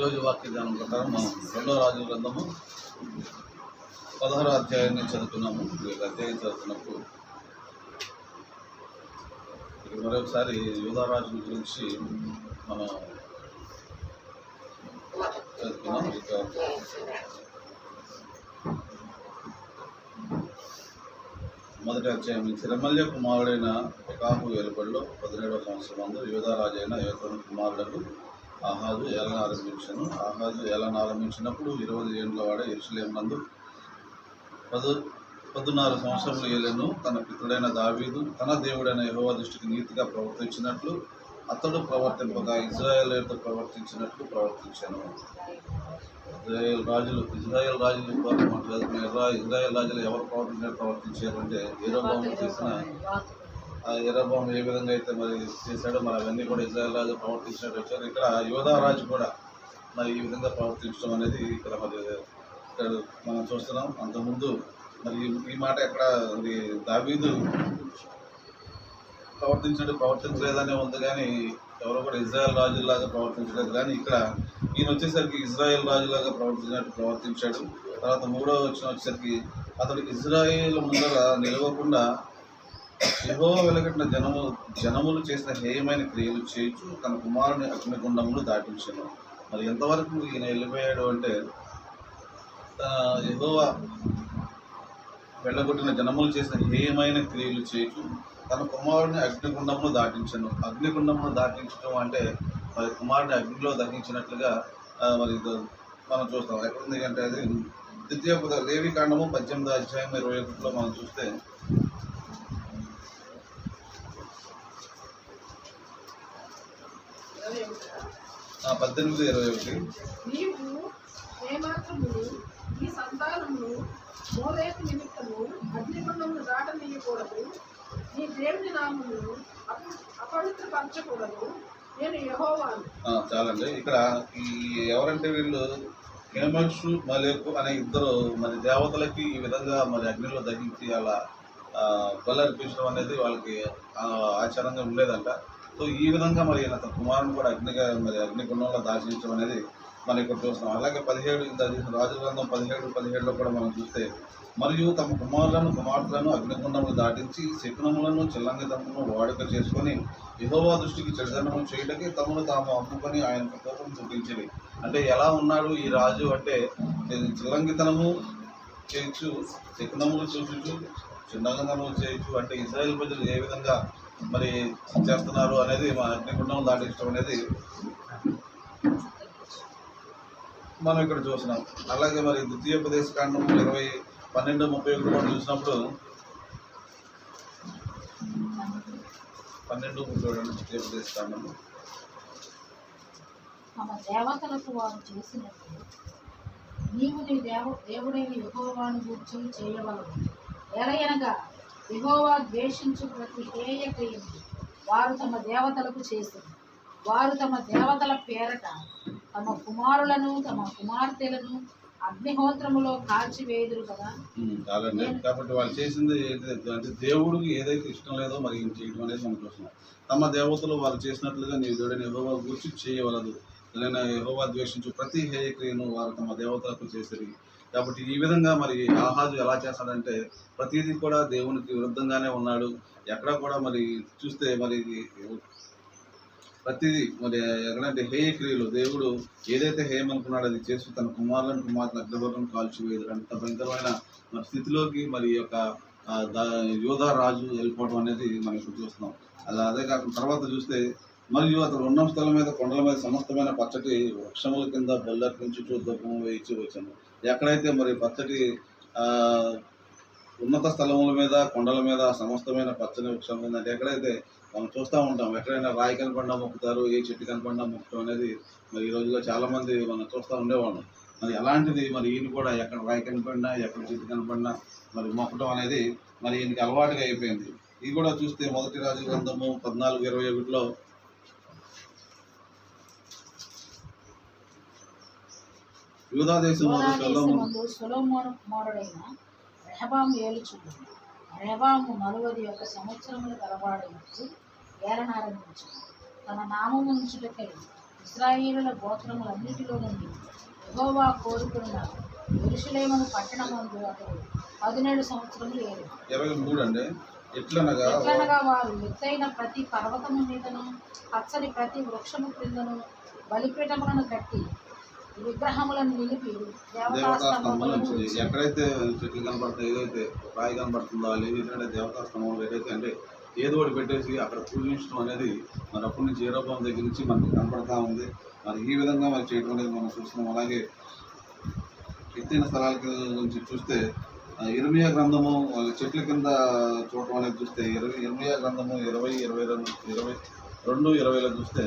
ఈరోజు వాక్య ధ్యానం ప్రకారం మనం రెండో రాజు గ్రంథము పదహారో అధ్యాయాన్ని చదువుతున్నాము. ఈ అధ్యాయం చదువుతున్నప్పుడు మరొకసారి యోధారాజు గురించి మనం చదువుకున్నాం ఇక మొదటి అధ్యాయం తిరుమల్య కుమారుడైన ఎకాహు వెలుపడిలో పదిహేడవ సంవత్సరం అందరూ యోధారాజు అయిన కుమారులకు ఆహాజు ఏలన ఆరంభించను ఆహాజు ఏలన ఆరంభించినప్పుడు ఇరవై ఏళ్ళ వాడ ఎరుసలేం నందు పదు పద్నాలుగు సంవత్సరములు ఏలను తన పితృడైన దావీదు తన దేవుడైన యెహోవా దృష్టికి నీతిగా ప్రవర్తించినట్లు అతడు ప్రవర్తింపగా ఇజ్రాయేలీలతో ప్రవర్తించినట్లు ప్రవర్తించాను. ఇజ్రాయేల్ రాజులు ఇజ్రాయేల్ రాజులు మనం ఇజ్రాయేల్ రాజులు ఎవరు ప్రవర్తించారు ప్రవర్తించారంటే అంటే చేసిన ఆ ఏ విధంగా అయితే మరి చేశాడో మరి అవన్నీ కూడా ఇజ్రాయల్ రాజు ప్రవర్తించినట్టు వచ్చారు. ఇక్కడ యోధా రాజు కూడా మరి ఈ విధంగా ప్రవర్తించడం అనేది ఇక్కడ మరి ఇక్కడ మనం చూస్తున్నాం. అంతకుముందు మరి ఈ- మాట ఎక్కడ అది దావీదు ప్రవర్తించడం ప్రవర్తించలేదనే ఉంది కానీ ఎవరో కూడా ఇజ్రాయెల్ రాజులాగా ప్రవర్తించలేదు కానీ ఇక్కడ ఈయన వచ్చేసరికి ఇజ్రాయెల్ రాజులాగా ప్రవర్తించినట్టు ప్రవర్తించాడు. తర్వాత మూడో వచ్చిన వచ్చేసరికి అతడు ఇజ్రాయేల్ ముందర నిలవకుండా యహో వెలగట్ల జనము జనములు చేసిన హేయమైన క్రియలు చేయొచ్చు తన కుమారుని అగ్నిగుండములు దాటించను. మరి ఎంతవరకు ఈయన వెళ్ళిపోయాడు అంటే ఏదో వెళ్ళగొట్టిన జనములు చేసిన హేయమైన క్రియలు చేయొచ్చు తన కుమారుని అగ్నిగుండమును దాటించను. అగ్నిగుండమును దాటించడం అంటే మరి కుమారుని అగ్నిలో దహించినట్లుగా మరి మనం చూస్తాం. ఎక్కడుంది అంటే అది? ద్వితీయ లేవి కాండము పద్దెనిమిది అధ్యాయం ఇరవై ఒకటిలో మనం చూస్తే ఆ, పద్దెనిమిది ఇరవై ఒకటి. నీవు ఏమాత్రము ఈ సంతానమును మోరేపు నిమిత్తము అగ్నిగుండమును దాటనీయకూడదు. నీ దేవుని నామమును అప- అపవిత్రపరచకూడదు. నేను యెహోవాను. ఆ, చాలండి. ఇక్కడ ఈ ఎవరంటే వీళ్ళు? హేమక్షు మలేకు అనే ఇద్దరు మరి దేవతలకి ఈ విధంగా మరి అగ్నిలో దహించి అలా ఆ, బలి అర్పించడం అనేది వాళ్ళకి ఆచారంగా ఉండేదంట. సో ఈ విధంగా మరి ఈయన తన కుమారుని కూడా అగ్నిగా మరి అగ్నికుండంలో దాచించడం అనేది మనం ఇక్కడ చూస్తున్నాం. అలాగే పదిహేడు ఇంత రాజు గ్రంథం పదిహేడు పదిహేడులో కూడా మనం చూస్తే మరియు తమ కుమారులను కుమార్తెలను అగ్నిగుండములు దాటించి శకునములను చిల్లంగితములను వాడుక చేసుకొని యహోవా దృష్టికి చెడుదనము చేయటకి తమను తాము అమ్ముకొని ఆయన కోపం చూపించేది అంటే ఎలా ఉన్నాడు ఈ రాజు అంటే చిల్లంగితనము చేయొచ్చు శకునములు చూపించు చిన్నగంధనము చేయొచ్చు అంటే ఇజ్రాయెల్ ప్రజలు ఏ విధంగా మరి చేస్తున్నారు అనేది మన అగ్నిగుండం దాటించడం అనేది మనం ఇక్కడ చూస్తున్నాం. అలాగే మరి ద్వితీయోపదేశ కాండం ఇరవై పన్నెండు ముప్పై ఒకటి మనం చూసినప్పుడు పన్నెండు ముప్పై ఒకటి ద్వితీయోపదేశ కాండము. తమ దేవతలకు వారు చేసినట్టు నీవు నీ దేవ దేవుడైన యెహోవాను గూర్చి చేయవలదు ఎలయనగా యెహోవా ద్వేషించు ప్రతి హేయ క్రియను వారు తమ దేవతలకు చేసింది వారు తమ దేవతల పేరట తమ కుమారులను తమ కుమార్తెలను అగ్నిహోత్రములో కాల్చివేయుదురు కదా. అలానే కాబట్టి వాళ్ళు చేసింది అంటే దేవుడికి ఏదైతే ఇష్టం లేదో మరి చేయడం అనేది మనం చూస్తున్నాం. తమ దేవతలు వాళ్ళు చేసినట్లుగా నీ దేవుడిని యెహోవా గురించి చేయవలదు. లేదా యెహోవా ద్వేషించు ప్రతి హేయ క్రియను వారు తమ దేవతలకు చేసేది కాబట్టి ఈ విధంగా మరి ఆహాజు ఎలా చేస్తాడంటే ప్రతిదీ కూడా దేవునికి విరుద్ధంగానే ఉన్నాడు. ఎక్కడ కూడా మరి చూస్తే మరి ప్రతిదీ మరి ఎక్కడంటే హేయ క్రియలు. దేవుడు ఏదైతే హేయం అనుకున్నాడో అది చేసి తన కుమారులను కుమార్తెను అగ్రవర్గం కాల్చివేయదు అంత భయంకరమైన మరి స్థితిలోకి మరి యొక్క యోధా రాజు వెళ్ళిపోవడం అనేది మనం ఇప్పుడు చూస్తున్నాం. అలా అదే కాకుండా తర్వాత చూస్తే మరియు అతడు ఉన్న స్థలం మీద కొండల మీద సమస్తమైన పచ్చటి వృక్షముల కింద బొల్లర్పించుచు దుఃఖం వేయించి వచ్చాను ఎక్కడైతే మరి పచ్చటి ఉన్నత స్థలముల మీద కొండల మీద సమస్తమైన పచ్చని వృక్షం ఉందంటే ఎక్కడైతే మనం చూస్తూ ఉంటాం ఎక్కడైనా రాయి కనపడినా మొక్కుతారు ఏ చెట్టు కనపడినా మొక్కడం అనేది మరి ఈ రోజుల్లో చాలామంది మనం చూస్తూ ఉండేవాళ్ళం. మరి అలాంటిది మరి ఈయన కూడా ఎక్కడ రాయి కనపడినా ఎక్కడ చెట్టు కనపడినా మరి మొక్కడం అనేది మరి ఈయనకి అలవాటుగా అయిపోయింది. ఇది కూడా చూస్తే మొదటి రాజు గ్రంథము పద్నాలుగు ఇరవై ఒకటిలో సొలొమోను కుమారుడైన రెహబాము ఏలుచుండు రెహబాము నలువది యొక్క సంవత్సరములు గలవాడైనప్పుడు ఏలనారంభించు తన నామము ఉంచుటకై ఇస్రాయేలుల గోత్రములన్నిటిలో నుండి యెహోవా కోరుకున్న ఎరుషులేమను పట్టణమందు అతడు పదిహేడు సంవత్సరములు ఏరు ఇరవై మూడు అండి ఎట్లనగా ఎట్లనగా వారు ఎత్తైన ప్రతి పర్వతము మీదను పచ్చని ప్రతి వృక్షము క్రిందను బలిపీఠములను కట్టి విగ్రహములను నిలిపి దేవతాస్తంభములను ఎక్కడైతే చెట్లు కనబడుతుందో ఏదైతే రాయి కనబడుతుందో లేదంటే దేవతా స్తంభం ఏదైతే అంటే ఏదో ఒకటి పెట్టేసి అక్కడ పూజించడం అనేది మరి అప్పటి నుంచి ఏ రూపం దగ్గర నుంచి మనకి కనపడతా ఉంది. మరి ఈ విధంగా మరి చేయడం అనేది మనం చూస్తున్నాం. అలాగే ఎత్తైన స్థలాల గురించి చూస్తే ఇర్మియా గ్రంథము చెట్ల కింద చూడటం అనేది చూస్తే ఇరవై ఇర్మియా గ్రంథము ఇరవై ఇరవై రెండు ఇరవై రెండు ఇరవైలో చూస్తే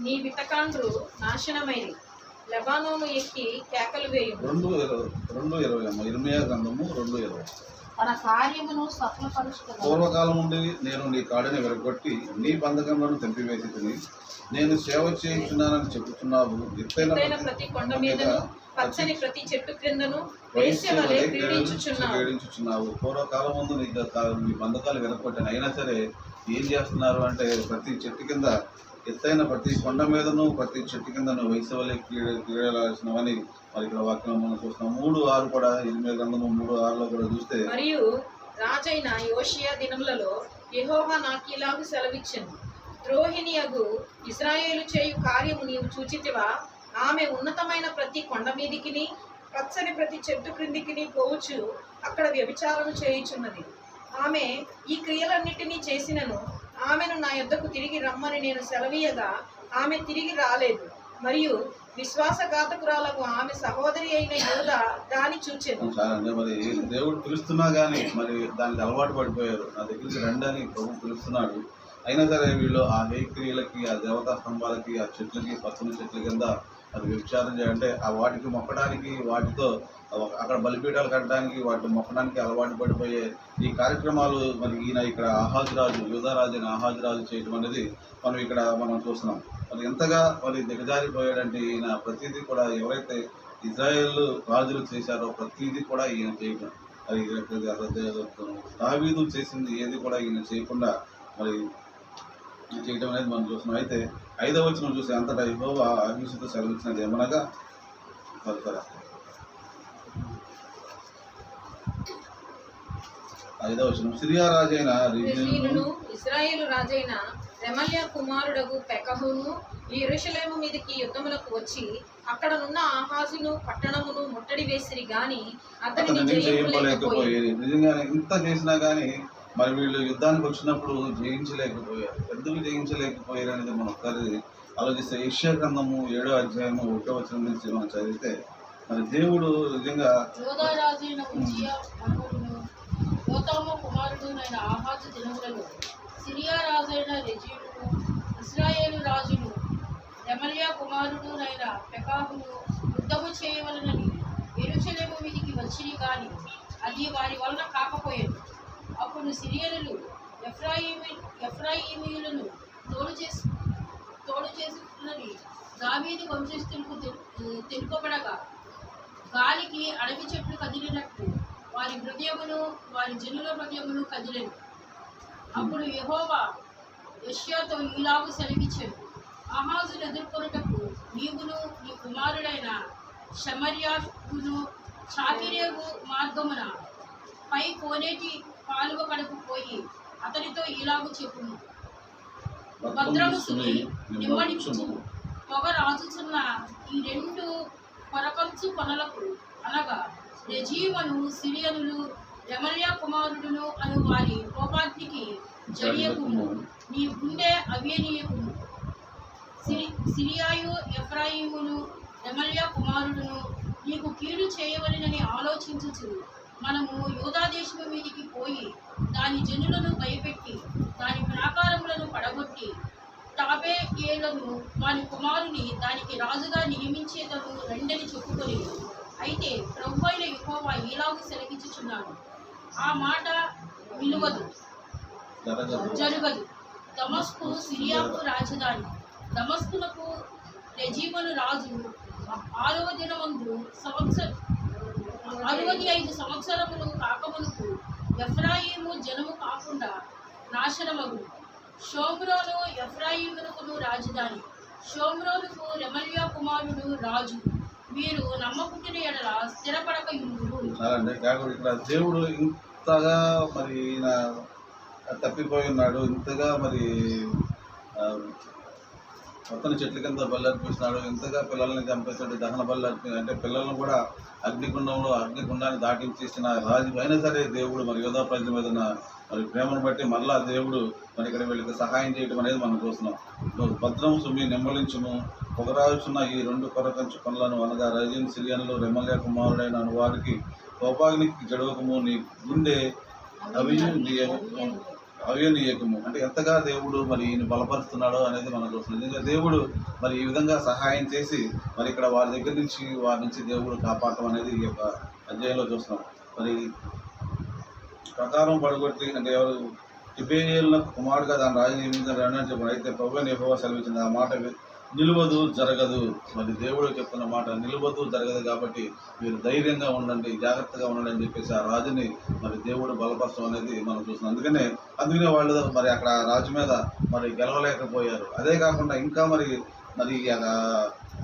నీ వితకాండ్రు నాశనమైరి లెబానోను ఎక్కి కేకలు వేయుము. రెండు ఇరవై రెండు ఇరవై అమ్మ ఇర్మియా గ్రంథము రెండు ఇరవై. తన కార్యమును సఫలపరుచుకున్నాడు పూర్వకాలం నుండి నేను నీ కాడిని విరగొట్టి నీ బంధకములను తెంపివేసి తిని నేను సేవ చేయించున్నానని చెబుతున్నావు. ఎత్తైన ప్రతి కొండ మీదను పచ్చని ప్రతి చెట్టు క్రిందను క్రీడించుచున్నావు పూర్వకాలం ముందు నీ బంధకాలు విరగొట్టాను అయినా సరే ఏం చేస్తున్నారు అంటే ప్రతి చెట్టు కింద ఎత్తైన ప్రతి కొండ మీదను ప్రతి చెట్టు కిందను వయసు క్రీడ క్రీడలాల్సినవని మరి ఇక్కడ వాక్యం మనం చూస్తున్నాం. మూడు ఆరు కూడా ఎనిమిది గ్రంథము మూడు ఆరులో కూడా చూస్తే మరియు రాజైన యోషియా దినములలో యెహోవా సెలవిచ్చింది ద్రోహిణి ద్రోహిణియగు ఇస్రాయేలు చేయు కార్యము నీవు చూచితివా? ఆమె ఉన్నతమైన ప్రతి కొండ మీదికిని పచ్చని ప్రతి చెట్టు క్రిందికిని పోవచ్చు అక్కడ వ్యభిచారము చేయుచున్నది. ఆమె ఈ క్రియలన్నిటినీ చేసినను. ఆమెను నా యొద్దకు తిరిగి రమ్మని నేను సెలవీయగా ఆమె తిరిగి రాలేదు. మరియు విశ్వాసఘాతకురాలకు ఆమె సహోదరి అయిన యోధ దాని చూచెను. మరి దేవుడు పిలుస్తున్నా కానీ మరి దానికి అలవాటు పడిపోయారు. నా దగ్గరికి రండి అని ప్రభు పిలుస్తున్నాడు. అయినా సరే వీళ్ళు ఆ హేక్రియలకి ఆ దేవతా స్తంభాలకి ఆ చెట్లకి పచ్చని చెట్ల కింద అది వ్యభిచారం చేయాలంటే ఆ వాటికి మొక్కడానికి వాటితో అక్కడ బలిపీఠాలు కట్టడానికి వాటిని మొక్కడానికి అలవాటు పడిపోయే ఈ కార్యక్రమాలు మరి ఈయన ఇక్కడ ఆహాజరాజు యువరాజు అయిన ఆహాజరాజు చేయడం అనేది మనం ఇక్కడ మనం చూస్తున్నాం. మరి ఎంతగా మరి దిగజారిపోయాడంటే ఈయన ప్రతిదీ కూడా ఎవరైతే ఇజ్రాయెల్ రాజులు చేశారో ప్రతిదీ కూడా ఈయన చేయడం అది దావీదు చేసింది ఏది కూడా ఈయన చేయకుండా మరి చేయడం అనేది మనం చూస్తున్నాం. అయితే ఐదవ వచ్చిన చూస్తే అంతటా యెహోవా అహింసతో సెలవిచ్చినది ఏమనగా? సరే ఐదవ వచ్చిన సిరియా రాజైన ఇస్రాయేలు రాజైన రెమల్య కుమారుడగు పెకహును మీదకి యుద్ధములకు వచ్చి అక్కడనున్న ఆహాజును పట్టణమును ముట్టడి వేసిరి గాని జయింపలేకపోయేది నిజంగానే ఇంత చేసినా కానీ మరి వీళ్ళు యుద్ధానికి వచ్చినప్పుడు జయించలేకపోయారు. ఎందుకు జయించలేకపోయారు అనేది మనం ఒకసారి ఆలోచిస్తే ఏషియా గ్రంథము ఏడో అధ్యాయము ఒకటో వచనం నుంచి మనం చదివితే మరి దేవుడు నిజంగా యోధారాజైన ఉజ్జియా మనవడును యోతాము కుమారుడునైన సిరియా రాజైన రెజీనును ఇస్రాయేలు రాజును రెమలియా కుమారుడునైన పెకాహును యుద్ధము చేయవలనని ఎరుచలేము మీదికి వచ్చిరి కానీ అది వారి వలన కాకపోయేది అప్పుడు సిరియనులు ఎఫ్రాయిమి ఎఫ్రాయిమీయులను తోడు చేసి తోడు చేసుకున్నది దావీదు వంశస్థులకు తెలుపబడగా. గాలికి అడవి చెట్లు కదిలినట్టు వారి హృదయమును వారి జనుల హృదయమును కదిలేను. అప్పుడు యహోవా యష్యాతో ఈలాగు సెలవిచ్చాడు. అహాజును ఎదుర్కొనుటకు నీవును నీ కుమారుడైన షమర్యాకును చాకిరేవు మార్గమున పై కోనేటి కాలువ కడకు పోయి అతనితో ఈలాగు చెప్పును భద్రముసుని నిమ్మడించు. పొగ రాజుచున్న ఈ రెండు కొరకంచు కొనలకు అనగా రెజీవను సిరియనులు రెమల్యా కుమారుడును అను వారి కోపాగ్నికి జడియకుము. నీ గుండె అవ్యనీయకుము సిరి సిరియాయు ఎఫ్రాయిమును రెమల్యా కుమారుడును నీకు కీడు చేయవలెనని ఆలోచించుచు. మనము యోధాదేశము మీదికి పోయి దాని జనులను భయపెట్టి దాని ప్రాకారములను పడగొట్టి తాబే ఏలను వాని కుమారుని దానికి రాజుగా నియమించేదను రెండని చెప్పుకొని అయితే ప్రభు అయిన యెహోవా ఈలాగు ఆ మాట విలువదు జరగదు. దమస్కు సిరియాకు రాజధాని దమస్కునకు రెజీమను రాజు ఆరవ దినమందు సంవత్సర అరవది ఐదు సంవత్సరములు కాకమునుకు ఎఫ్రాయిము జనము కాకుండా నాశనమగు. షోమ్రోను ఎఫ్రాయిమునకును రాజధాని. షోమ్రోనుకు రెమల్యా కుమారుడు రాజు. మీరు నమ్మకుంటున్న ఎడల స్థిరపడక కాకుండా ఇక్కడ దేవుడు ఇంతగా మరి తప్పిపోయి ఉన్నాడు ఇంతగా మరి మొత్తం చెట్ల కింద బలి అర్పిస్తున్నాడు ఇంతగా పిల్లల్ని చంపేశాడు. దహన బలి అర్పి అంటే పిల్లలను కూడా అగ్నిగుండంలో అగ్నిగుండాన్ని దాటించేసిన రాజు అయినా సరే దేవుడు మరి యోధా ప్రజల మీద మరి ప్రేమను బట్టి మరలా దేవుడు మరి ఇక్కడ వీళ్ళకి సహాయం చేయడం అనేది మనం చూస్తున్నాం. భద్రం సుమి నెమ్మలించుము. పొగరాల్సిన ఈ రెండు కొరకంచు పనులను అనగా రజీన్ సిరియన్లు రెమల్య కుమారుడైన వారికి కోపాగ్నికి జడవకము. నీ గుండె అవినీయకము అవినీయకము అంటే ఎంతగా దేవుడు మరి ఈయన బలపరుస్తున్నాడో అనేది మనం చూస్తున్నాం నిజంగా దేవుడు మరి ఈ విధంగా సహాయం చేసి మరి ఇక్కడ వారి దగ్గర నుంచి వారి నుంచి దేవుడు కాపాడటం అనేది ఈ యొక్క అధ్యాయంలో చూస్తున్నాం. మరి ప్రకారం పడగొట్టి అంటే ఎవరు టిబేరియన్లకు కుమారుడుగా దాని రాజు నియమించారు అని చెప్పారు. అయితే ప్రభుత్వ నిభవ సెలవిచ్చింది ఆ మాట నిలువదు జరగదు. మరి దేవుడు చెప్తున్న మాట నిలువదు జరగదు కాబట్టి మీరు ధైర్యంగా ఉండండి జాగ్రత్తగా ఉండండి అని చెప్పేసి ఆ రాజుని మరి దేవుడు బలపరచడం అనేది మనం చూస్తున్నాం. అందుకనే అందుకనే వాళ్ళు మరి అక్కడ రాజు మీద మరి గెలవలేకపోయారు. అదే కాకుండా ఇంకా మరి మరి ఆ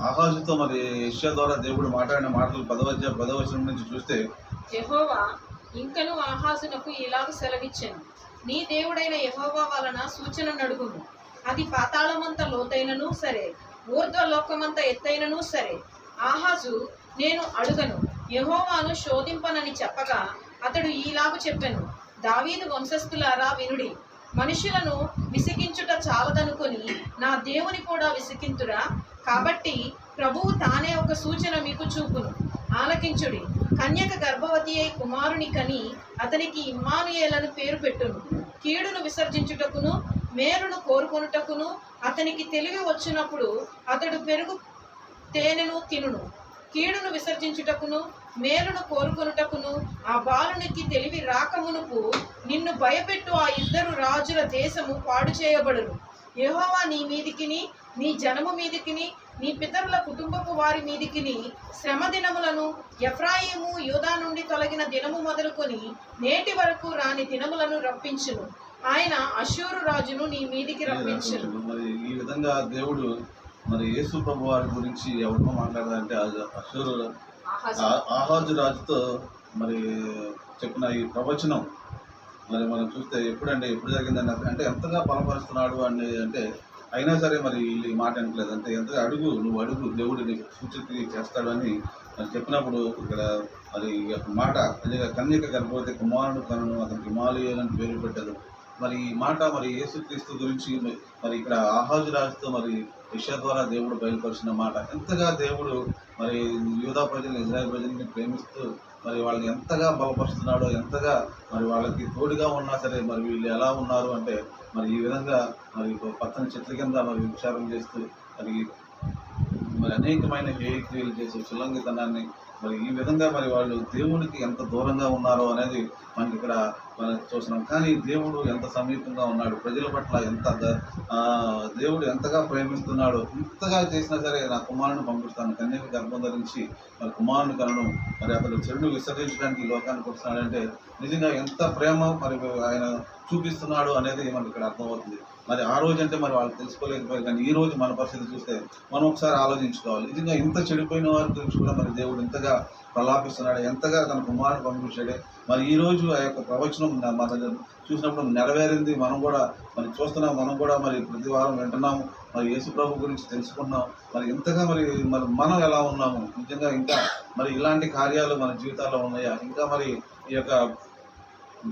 ఆకాశంతో మరి యెషయా ద్వారా దేవుడు మాట్లాడిన మాటలు పదవచ్చ పదవచనం నుంచి చూస్తే యెహోవా ఇంకను ఆహాజునకు ఇలాగ సెలవిచ్చాను. నీ దేవుడైన యహోవా వలన సూచన నడుగును అది పాతాళమంత లోతైనను సరే ఊర్ధ్వలోకమంత ఎత్తైనను సరే. ఆహాజు నేను అడుగను యహోవాను శోధింపనని చెప్పగా అతడు ఈలాగు చెప్పెను దావీదు వంశస్థులారా వినుడి మనుషులను విసిగించుట చాలదనుకొని నా దేవుని కూడా విసిగించురా కాబట్టి ప్రభువు తానే ఒక సూచన మీకు చూపును. ఆలకించుడి కన్యక గర్భవతి అయి కుమారుని కని అతనికి ఇమ్మానుయేలను పేరు పెట్టును. కీడును విసర్జించుటకును మేలును కోరుకొనుటకును అతనికి తెలివి వచ్చినప్పుడు అతడు పెరుగు తేనెను తినును. కీడును విసర్జించుటకును మేలును కోరుకొనుటకును ఆ బాలునికి తెలివి రాకమునుపు నిన్ను భయపెట్టు ఆ ఇద్దరు రాజుల దేశము పాడు చేయబడును. యహోవా నీ మీదికిని నీ జనము మీదికిని నీ పితరుల కుటుంబపు వారి మీదికిని శ్రమ దినములను ఎఫ్రాయిము యూదా నుండి తొలగిన దినము మొదలుకొని నేటి వరకు రాని దినములను రప్పించును. ఆయన అశూరు రాజును నీ మీదికి రప్పించును. మరి ఈ విధంగా దేవుడు మరి యేసు ప్రభు వారి గురించి ఎవరితో మాట్లాడాలంటే ఆ- అశూరు ఆహాజు. రాజుతో మరి చెప్పిన ఈ ప్రవచనం మరి మనం చూస్తే ఎప్పుడంటే ఎప్పుడు జరిగిందని అంటే ఎంతగా బలపరుస్తున్నాడు అని అంటే అయినా సరే మరి వీళ్ళు ఈ మాట అనట్లేదు అంటే ఎంతగా అడుగు నువ్వు అడుగు దేవుడు నీకు సూచితి చేస్తాడు అని మరి చెప్పినప్పుడు ఇక్కడ మరి ఈ యొక్క మాట కన్యక గర్భవతి కుమారుడు కనును అతనికి హిమాలయాలను పేరు పెట్టదు మరి ఈ మాట మరి యేసుక్రీస్తు గురించి మరి ఇక్కడ ఆహాజు రాజుతో మరి విషయ ద్వారా దేవుడు బయలుపరిచిన మాట. ఎంతగా దేవుడు మరి యూదా ప్రజలు ఇజ్రాయల్ ప్రజల్ని ప్రేమిస్తూ మరి వాళ్ళని ఎంతగా బలపరుస్తున్నాడో ఎంతగా మరి వాళ్ళకి తోడుగా ఉన్నా సరే మరి వీళ్ళు ఎలా ఉన్నారు అంటే మరి ఈ విధంగా మరి పచ్చని చెట్ల కింద మరి విచారం చేస్తూ మరి మరి అనేకమైన హేయ క్రియలు చేసే సులంగితనాన్ని మరి ఈ విధంగా మరి వాళ్ళు దేవునికి ఎంత దూరంగా ఉన్నారో అనేది మనకి ఇక్కడ మనం చూసినాం కానీ దేవుడు ఎంత సమీపంగా ఉన్నాడు? ప్రజల పట్ల ఎంత దేవుడు ఎంతగా ప్రేమిస్తున్నాడో? ఇంతగా చేసినా సరే నా కుమారుని పంపిస్తాను. కన్యకు గర్భం ధరించి మరి కుమారుని కలను మరి అతడు చెడును విసర్జించడానికి లోకానికి వస్తున్నాడంటే నిజంగా ఎంత ప్రేమ మరి ఆయన చూపిస్తున్నాడు అనేది మనకి ఇక్కడ అర్థమవుతుంది. మరి ఆ రోజు అంటే మరి వాళ్ళు తెలుసుకోలేకపోయారు. కానీ ఈ రోజు మన పరిస్థితి చూస్తే మనం ఒకసారి ఆలోచించుకోవాలి. నిజంగా ఇంత చెడిపోయిన వారి గురించి కూడా మరి దేవుడు ఇంతగా ప్రలాపిస్తున్నాడు ఎంతగా తన కుమారుడు పంపించాడే. మరి ఈ రోజు ఆ యొక్క ప్రవచనం మన చూసినప్పుడు నెరవేరింది. మనం కూడా మరి చూస్తున్నాం మనం కూడా మరి ప్రతి వారం వింటున్నాము. మరి యేసు ప్రభు గురించి తెలుసుకున్నాం. మరి ఇంతగా మరి మరి మనం ఎలా ఉన్నాము? నిజంగా ఇంకా మరి ఇలాంటి కార్యాలు మన జీవితాల్లో ఉన్నాయా? ఇంకా మరి ఈ యొక్క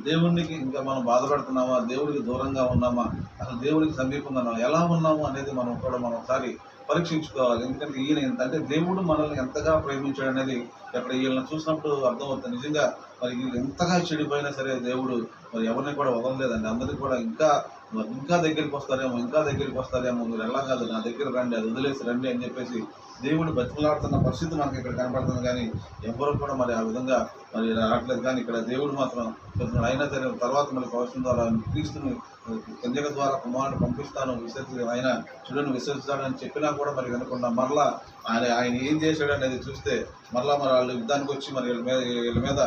దేవునికి ఇంకా మనం బాధపడుతున్నామా? దేవుడికి దూరంగా ఉన్నామా? అసలు దేవుడికి సమీపంగా ఉన్నామా? ఎలా ఉన్నాము అనేది మనం కూడా మనం ఒకసారి పరీక్షించుకోవాలి. ఎందుకంటే ఈయన ఎంత అంటే దేవుడు మనల్ని ఎంతగా ప్రేమించాడు అనేది అక్కడ వీళ్ళని చూసినప్పుడు అర్థమవుతుంది. నిజంగా మరి వీళ్ళు ఎంతగా చెడిపోయినా సరే దేవుడు మరి ఎవరిని కూడా వదలలేదండి. అందరికీ కూడా ఇంకా ఇంకా దగ్గరికి వస్తారేమో ఇంకా దగ్గరికి వస్తారేమో మీరు ఎలా కాదు. నా దగ్గర రండి అది వదిలేసి రండి అని చెప్పేసి దేవుడు బతిమలాడుతున్న పరిస్థితి మనకి ఇక్కడ కనపడుతుంది. కానీ ఎవరు కూడా మరి ఆ విధంగా మరి రావట్లేదు. కానీ ఇక్కడ దేవుడు మాత్రం చెప్తున్నాడు అయినా సరే తర్వాత మరి పౌరుషం ద్వారా క్రీస్తుని కన్యక ద్వారా కుమారుడు పంపిస్తాను విశ్వసి ఆయన చూడని విశ్వసిస్తాడని చెప్పినా కూడా మరి వినకుండా మరలా ఆయన ఆయన ఏం చేశాడు అనేది చూస్తే మరలా మరి వాళ్ళు యుద్ధానికి వచ్చి మరి వీళ్ళ మీద వీళ్ళ మీద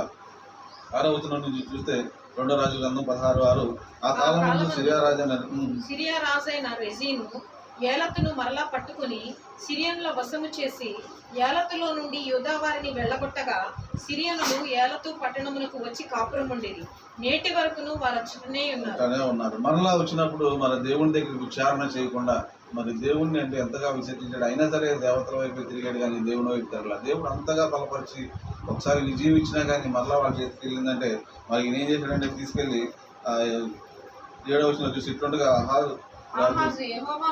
ఆరవచనం నుంచి చూస్తే రెండో రాజు గ్రంథం పదహారు ఆరు. ఆ కాలం ముందు సిరియా రాజు అని ఉమ్, సిరియా రాజైన రెజీను ఏలతును మరలా పట్టుకుని సిరియన్ల వశము చేసి ఏలతులో నుండి యూదా వారిని వెళ్ళగొట్టగా సిరియనులు ఏలతు పట్టణమునకు వచ్చి కాపురం ఉండేది. నేటి వరకును వారు అచ్చుటనే ఉన్నారు. ఉన్నారు. మరలా వచ్చినప్పుడు మన దేవుని దగ్గరికి విచారణ చేయకుండా మరి దేవుణ్ణి అంటే ఎంతగా విసర్జించాడు అయినా సరే దేవతల వైపు తిరిగాడు కానీ దేవుని వైపు తిరగల. దేవుడు అంతగా బలపరిచి ఒకసారి విజయం ఇచ్చినా కానీ మరలా వాళ్ళ చేతికి వెళ్ళిందంటే మరి ఈయన ఏం చేశాడంటే తీసుకెళ్ళి ఏడవ వచ్చిన చూసి ఇట్లుండగా ఆహారు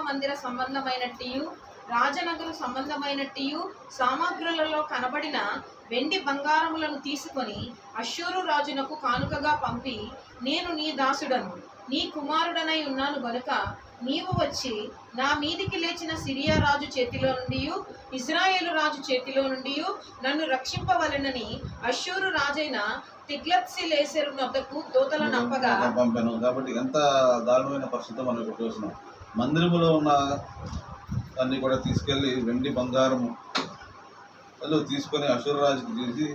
మందిర సంబంధమైనట్టియు రాజనగరు సంబంధమైనట్టియు సామగ్రులలో కనబడిన వెండి బంగారములను తీసుకొని అశ్షూరు రాజునకు కానుకగా పంపి నేను నీ దాసుడను నీ కుమారుడనై ఉన్నాను గనుక నీవు వచ్చి నా మీదికి లేచిన సిరియా రాజు చేతిలో నుండి ఇజ్రాయేలు రాజు చేతిలో నుండి నన్ను రక్షింపవలెనని అశ్షూరు రాజైన తిగ్లత్సిలేసెరు నొద్దకు దూతలను అప్పగా పంపాను. కాబట్టి ఎంత దారుణమైన పరిస్థితి మనం ఇక్కడ చూస్తున్నాం మందిరములో ఉన్న అన్ని కూడా తీసుకెళ్ళి వెండి బంగారము తీసుకొని అసురరాజుకి చేసి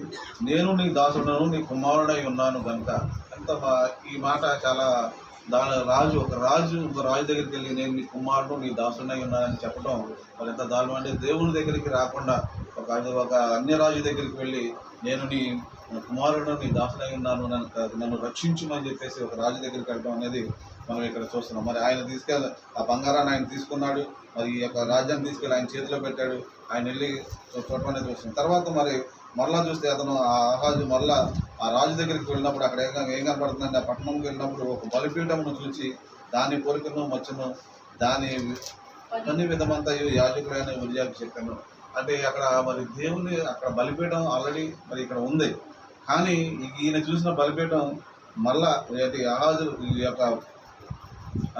నేను నీ దాసుడను నీ కుమారుడై ఉన్నాను కనుక. ఎంత ఈ మాట చాలా దాని రాజు ఒక రాజు ఒక రాజు దగ్గరికి వెళ్ళి నేను నీ కుమారుడు నీ దాసుడై ఉన్నానని చెప్పడం వాళ్ళు ఎంత దారుణం. అంటే దేవుని దగ్గరికి రాకుండా ఒక ఒక అన్య రాజు దగ్గరికి వెళ్ళి నేను నీ కుమారుడు నీ దాసుడై ఉన్నాను నన్ను నన్ను రక్షించమని చెప్పేసి ఒక రాజు దగ్గరికి వెళ్ళడం అనేది మనం ఇక్కడ చూస్తున్నాం. మరి ఆయన తీసుకెళ్ళి ఆ బంగారాన్ని ఆయన తీసుకున్నాడు. మరి ఈ యొక్క రాజ్యాన్ని తీసుకెళ్ళి ఆయన చేతిలో పెట్టాడు. ఆయన వెళ్ళి చూడటం అనేది చూస్తున్నాం. తర్వాత మరి మరలా చూస్తే అతను ఆ ఆహాజు మరలా ఆ రాజు దగ్గరికి వెళ్ళినప్పుడు అక్కడ ఏం ఏం కనపడుతుందంటే ఆ పట్టణంకి వెళ్ళినప్పుడు ఒక బలిపీఠమును చూసి దాని పొరికను మచ్చను దాని అన్ని విధమంతా యాజకుడైన ఉరియాకి చెప్పాను అంటే అక్కడ మరి దేవుని అక్కడ బలిపీఠం ఆల్రెడీ మరి ఇక్కడ ఉంది. కానీ ఈయన చూసిన బలిపీఠం మళ్ళా ఏంటి ఆహాజు ఈ యొక్క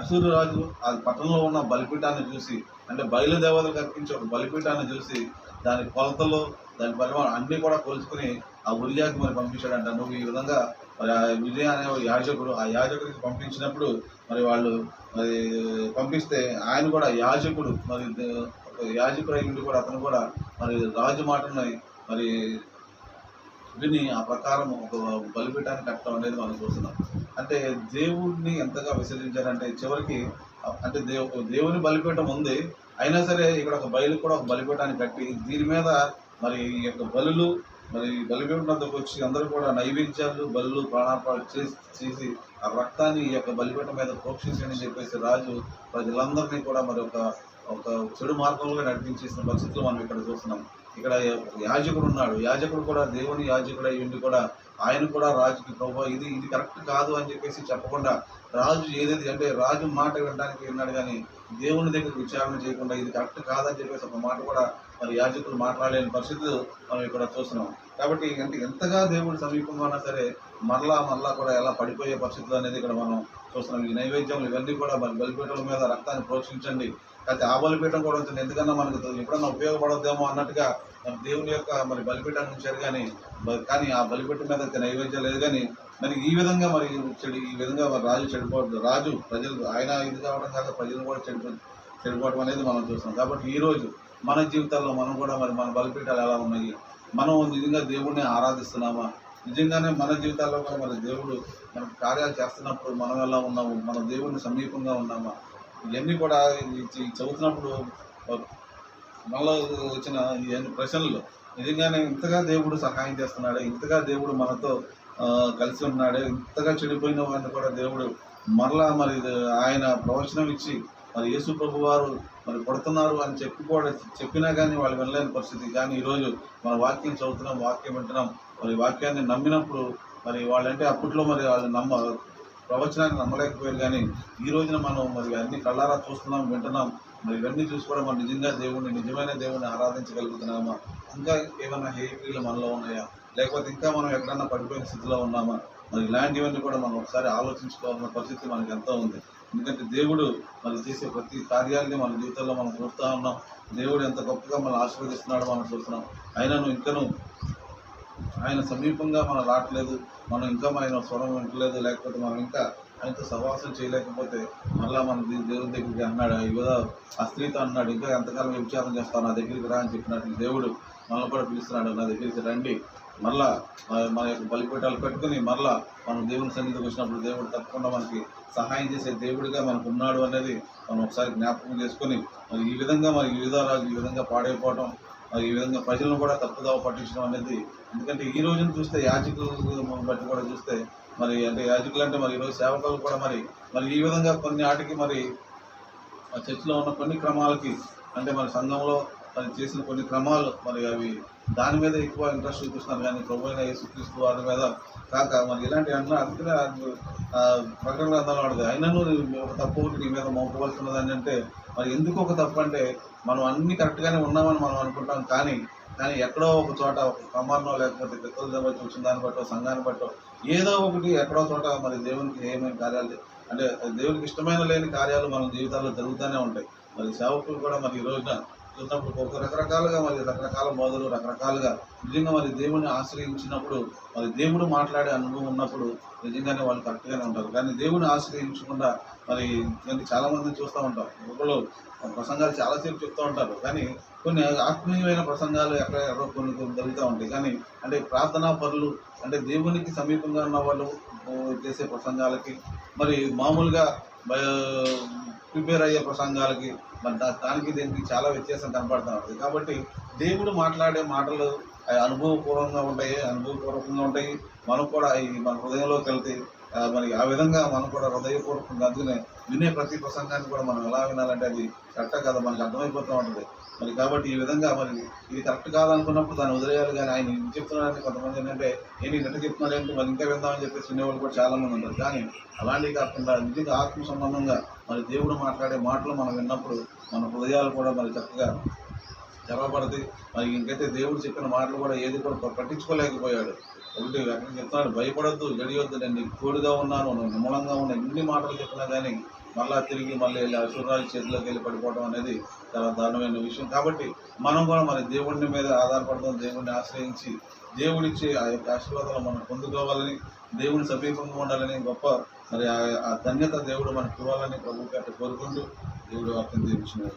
అసూరు రాజు ఆ పట్టణంలో ఉన్న బలిపీఠాన్ని చూసి అంటే బయలుదేవతలకు అర్పించే ఒక బలిపీఠాన్ని చూసి దాని కొలతలు దాని పరిమాణం అన్ని కూడా కోల్చుకుని ఆ ఉరియాకి మరి పంపించాడంట. నువ్వు ఈ విధంగా మరి ఆ విజయ అనే ఒక యాజకుడు ఆ యాజకుడికి పంపించినప్పుడు మరి వాళ్ళు మరి పంపిస్తే ఆయన కూడా యాజకుడు మరి యాజకుడు కూడా అతను కూడా మరి రాజు మాటని మరి విని ఆ ప్రకారం ఒక బలిపీఠాన్ని కట్టడం అనేది మనం చూస్తున్నాం. అంటే దేవుడిని ఎంతగా విసర్జించారంటే చివరికి అంటే దేవు దేవుని బలిపీఠం ఉంది. అయినా సరే ఇక్కడ ఒక బయలు కూడా ఒక బలిపీఠాన్ని కట్టి దీని మీద మరి ఈ యొక్క బలులు మరి బలిపీఠం వచ్చి అందరూ కూడా నైవేద్యాలు బలులు ప్రాణాపాలు చేసి చేసి ఆ రక్తాన్ని ఈ యొక్క బలిపీఠం మీద ప్రోక్షించని చెప్పేసి రాజు ప్రజలందరినీ కూడా మరి ఒక ఒక చెడు మార్గంలో నడిపించేసిన పరిస్థితులు మనం ఇక్కడ చూస్తున్నాం. ఇక్కడ యాజకుడు ఉన్నాడు. యాజకుడు కూడా దేవుని యాజకుడు అయి ఉండి కూడా ఆయన కూడా రాజుకి ప్రభావ ఇది ఇది కరెక్ట్ కాదు అని చెప్పేసి చెప్పకుండా రాజు ఏదైతే అంటే రాజు మాట వినడానికి విన్నాడు కానీ దేవుని దగ్గర విచారణ చేయకుండా ఇది కరెక్ట్ కాదని చెప్పేసి ఒక మాట కూడా మరి యాజకులు మాట్లాడలేని పరిస్థితులు మనం ఇక్కడ చూస్తున్నాం. కాబట్టి అంటే ఎంతగా దేవుడు సమీపంగా ఉన్నా సరే మరలా మరలా కూడా ఎలా పడిపోయే పరిస్థితులు అనేది ఇక్కడ మనం చూస్తున్నాం. ఈ నైవేద్యం ఇవన్నీ కూడా మరి బలిపీఠల మీద రక్తాన్ని ప్రోక్షించండి. అయితే ఆ బలిపీఠం కూడా ఉంటుంది. ఎందుకన్నా మనకు ఎప్పుడన్నా ఉపయోగపడద్దేమో అన్నట్టుగా మన దేవుని యొక్క మరి బలిపీఠాన్ని ఉంచారు కానీ కానీ ఆ బలిపీఠం మీద అయితే నైవేద్యం లేదు కానీ మరి ఈ విధంగా మరి చెడు ఈ విధంగా మరి రాజు చెడిపోవద్దు రాజు ప్రజలు ఆయన ఇది కావడం కాక ప్రజలు కూడా చెడిపో చెడిపోవడం అనేది మనం చూస్తున్నాం. కాబట్టి ఈ రోజు మన జీవితాల్లో మనం కూడా మరి మన బలిపీఠాలు ఎలా ఉన్నాయి? మనం నిజంగా దేవుడిని ఆరాధిస్తున్నామా? నిజంగానే మన జీవితాల్లో కూడా మరి దేవుడు మనకు కార్యాలు చేస్తున్నప్పుడు మనం ఎలా ఉన్నాము? మన దేవుడిని సమీపంగా ఉన్నామా? ఇవన్నీ కూడా చదువుతున్నప్పుడు మనలో వచ్చిన ఈ ప్రశ్నలు. నిజంగానే ఇంతగా దేవుడు సహాయం చేస్తున్నాడు ఇంతగా దేవుడు మనతో కలిసి ఉన్నాడు ఇంతగా చెడిపోయిన వారిని కూడా దేవుడు మరలా మరి ఇది ఆయన ప్రవచనం ఇచ్చి మరి యేసు ప్రభు వారు మరి కొడుతున్నారు అని చెప్పి కూడా చెప్పినా కానీ వాళ్ళు వినలేని పరిస్థితి. కానీ ఈరోజు మన వాక్యం చదువుతున్నాం వాక్యం వింటున్నాం. మరి వాక్యాన్ని నమ్మినప్పుడు మరి వాళ్ళంటే అప్పట్లో మరి వాళ్ళు నమ్మ ప్రవచనాన్ని నమ్మలేకపోయారు కానీ ఈ రోజున మనం మరి అన్ని కళ్ళారా చూస్తున్నాం వింటున్నాం. మరి ఇవన్నీ చూసుకోవడం కూడా మనం నిజంగా దేవుణ్ణి నిజమైన దేవుణ్ణి ఆరాధించగలుగుతున్నామా? ఇంకా ఏమైనా హేక్రీలు మనలో ఉన్నాయా? లేకపోతే ఇంకా మనం ఎక్కడన్నా పడిపోయిన స్థితిలో ఉన్నామా? మరి ఇలాంటివన్నీ కూడా మనం ఒకసారి ఆలోచించుకోవాల్సిన పరిస్థితి మనకి ఎంతో ఉంది. ఎందుకంటే దేవుడు మరి చేసే ప్రతి కార్యాన్ని మన జీవితంలో మనం చూస్తూ ఉన్నాం. దేవుడు ఎంత గొప్పగా మనం ఆశీర్వదిస్తున్నాడో మనం చూస్తున్నాం. ఆయనను ఇంకను ఆయన సమీపంగా మనం రావట్లేదు. మనం ఇంకా ఆయన స్వరం వింటలేదు. లేకపోతే మనం ఇంకా ఆయనతో సహవాసం చేయలేకపోతే మళ్ళా మన దేవుడి దేవుని దగ్గరికి అన్నాడు. యువత ఆ స్త్రీతో అన్నాడు ఇంకా ఎంతకాలం విచారం చేస్తాను నా దగ్గరికి రా అని చెప్పినట్లు దేవుడు మనల్ని కూడా పిలుస్తున్నాడు. నా దగ్గరికి రండి. మరలా మన- యొక్క బలిపీఠాలు పెట్టుకుని మరలా మనం దేవుని సన్నిధికి వచ్చినప్పుడు దేవుడు తప్పకుండా మనకి సహాయం చేసే దేవుడిగా మనకు ఉన్నాడు అనేది మనం ఒకసారి జ్ఞాపకం చేసుకొని మరి ఈ విధంగా మరి వివిధ రాజు ఈ విధంగా పాడైపోవటం మరి ఈ విధంగా ప్రజలను కూడా తప్పుదావ పట్టించడం అనేది ఎందుకంటే ఈ రోజున చూస్తే యాజకులు బట్టి కూడా చూస్తే మరి అంటే యాజకులు అంటే మరి ఈరోజు సేవకులు కూడా మరి మరి ఈ విధంగా కొన్ని ఆటికి మరి ఆ చర్చిలో ఉన్న కొన్ని క్రమాలకి అంటే మన సంఘంలో మరి చేసిన కొన్ని క్రమాలు మరి అవి దాని మీద ఎక్కువ ఇంట్రెస్ట్ చూపిస్తున్నారు. కానీ ప్రభు యేసుక్రీస్తు వారి మీద కాక మరి ఇలాంటి అన్న అందుకనే ప్రకటన గ్రంథాలు అడుగు అయినను ఒక తప్పు ఒకటి నీ మీద మోపవలసినది అంటే మరి ఎందుకు ఒక తప్పు అంటే మనం అన్ని కరెక్ట్గానే ఉన్నామని మనం అనుకుంటాం. కానీ కానీ ఎక్కడో ఒక చోట ఒక ప్రమాణం లేకపోతే పెద్దల బట్టి వచ్చిన దాన్ని బట్టో సంఘాన్ని బట్టో ఏదో ఒకటి ఎక్కడో చోట మరి దేవునికి ఏమేమి కార్యాలు అంటే దేవునికి ఇష్టమైన లేని కార్యాలు మన జీవితాల్లో జరుగుతూనే ఉంటాయి. మరి సేవకులు కూడా మరి ఈ రోజున చూసినప్పుడు ఒక రకరకాలుగా మరి రకరకాల బోధలు రకరకాలుగా నిజంగా మరి దేవుని ఆశ్రయించినప్పుడు మరి దేవుడు మాట్లాడే అనుభవం ఉన్నప్పుడు నిజంగానే వాళ్ళు కరెక్ట్గానే ఉంటారు. కానీ దేవుని ఆశ్రయించకుండా మరి నేను చాలామందిని చూస్తూ ఉంటారు ఒకళ్ళు ప్రసంగాలు చాలాసేపు చెప్తూ ఉంటారు. కానీ కొన్ని ఆత్మీయమైన ప్రసంగాలు ఎక్కడ ఎక్కడో కొన్ని కొన్ని జరుగుతూ ఉంటాయి. కానీ అంటే ప్రార్థనా పనులు అంటే దేవునికి సమీపంగా ఉన్న వాళ్ళు చేసే ప్రసంగాలకి మరి మామూలుగా ప్రిపేర్ అయ్యే ప్రసంగాలకి మరి దానికి దీనికి చాలా వ్యత్యాసం కనపడుతూ ఉంటుంది. కాబట్టి దేవుడు మాట్లాడే మాటలు అనుభవపూర్వకంగా ఉంటాయి అనుభవపూర్వకంగా ఉంటాయి. మనం కూడా ఈ మన హృదయంలోకి వెళ్తే మరి ఆ విధంగా మనం కూడా హృదయపూర్వకంగా అందుకనే వినే ప్రతి ప్రసంగాన్ని కూడా మనం ఎలా వినాలంటే అది కరెక్ట్ కదా మనకు అర్థమైపోతూ ఉంటుంది. మరి కాబట్టి ఈ విధంగా మరి ఇది కరెక్ట్ కాదనుకున్నప్పుడు దాన్ని వదిలేయాలి కానీ ఆయన ఇది చెప్తున్నారని కొంతమంది ఏంటంటే ఏంటి చెప్తున్నారు ఏంటి? మరి ఇంకా విందామని చెప్పేసి వినేవాళ్ళు కూడా చాలా మంది ఉంటారు. కానీ అలాంటివి కాకుండా నిజంగా ఆత్మ సంబంధంగా మరి దేవుడు మాట్లాడే మాటలు మనం విన్నప్పుడు మన హృదయాలు కూడా మరి చక్కగా తెరవబడతాయి. మరి ఇంకైతే దేవుడు చెప్పిన మాటలు కూడా ఏది కూడా పట్టించుకోలేకపోయాడు. ఒకటి అక్కడ చెప్తున్నాడు భయపడద్దు గడియొద్దు నేను నీకు తోడుగా ఉన్నాను నువ్వు నిమ్మలంగా ఉన్న ఎన్ని మాటలు చెప్పినా కానీ మళ్ళా తిరిగి మళ్ళీ వెళ్ళి అసురాలు చేతిలోకి వెళ్ళి పడిపోవడం అనేది చాలా దారుణమైన విషయం. కాబట్టి మనం కూడా మరి దేవుడిని మీద ఆధారపడదాం దేవుడిని ఆశ్రయించి దేవుడిచ్చే ఆ యొక్క ఆశీర్వాదాలు మనం పొందుకోవాలని దేవుని సమీపంగా ఉండాలని గొప్ప మరి ఆ- ఆ ధన్యత దేవుడు మనకు ఇవ్వాలని ప్రభు కట్ట కోరుకుంటూ దేవుడు వాక్యం దీవించిన